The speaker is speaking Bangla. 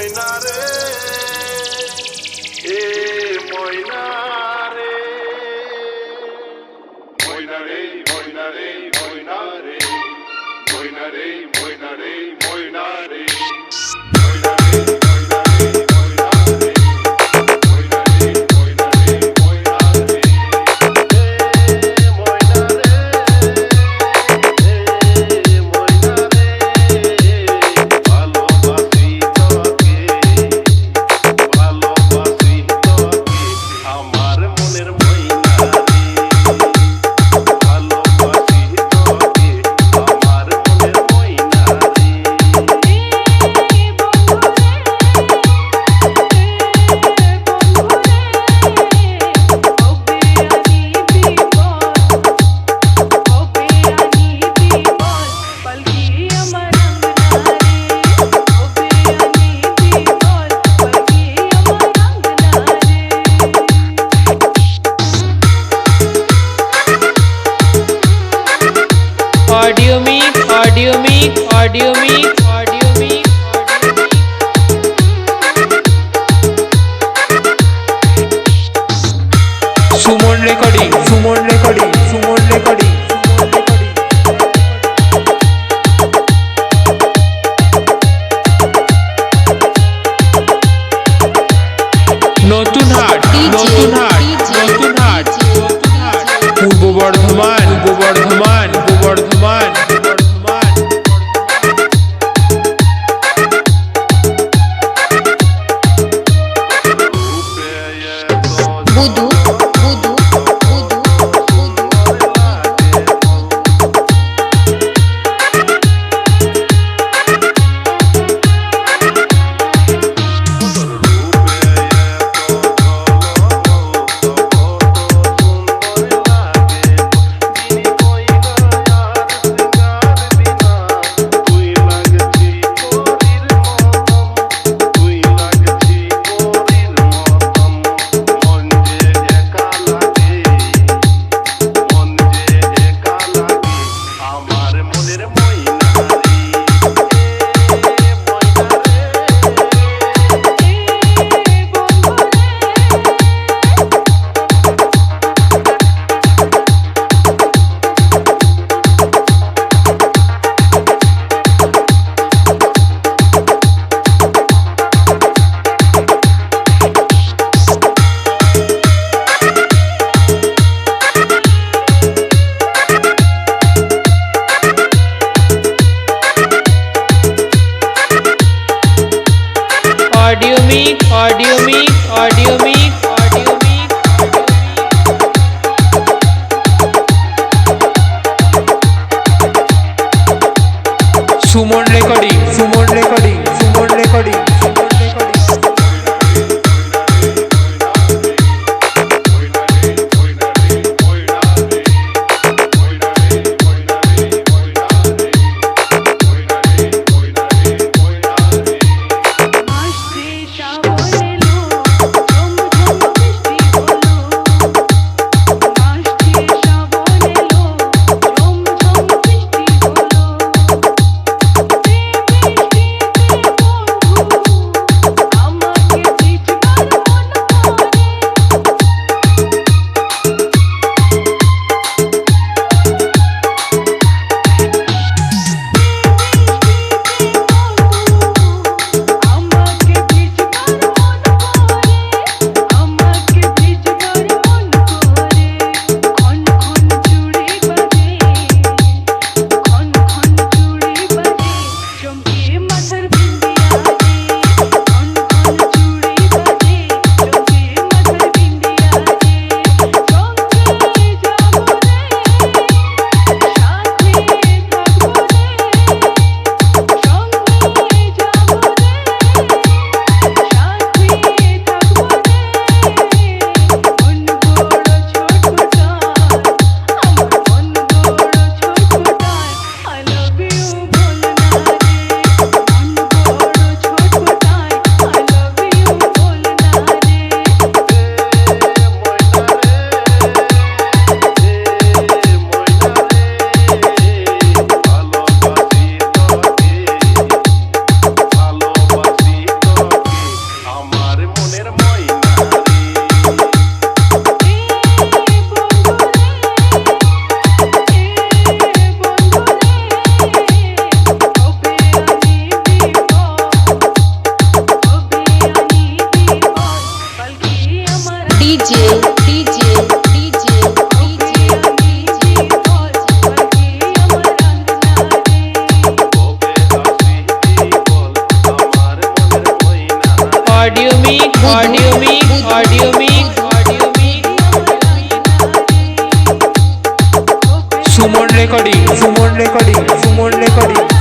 ময়না রে এ ময়না রে ময়না রে ময়না রে audio mix audio mix Suman recording Suman recording Suman recording Natun Hat Natun Hat Natun Hat Purba Bardhaman Purba Bardhaman su audio mic audio mic audio mic audio mic Suman recording Suman recording Suman recording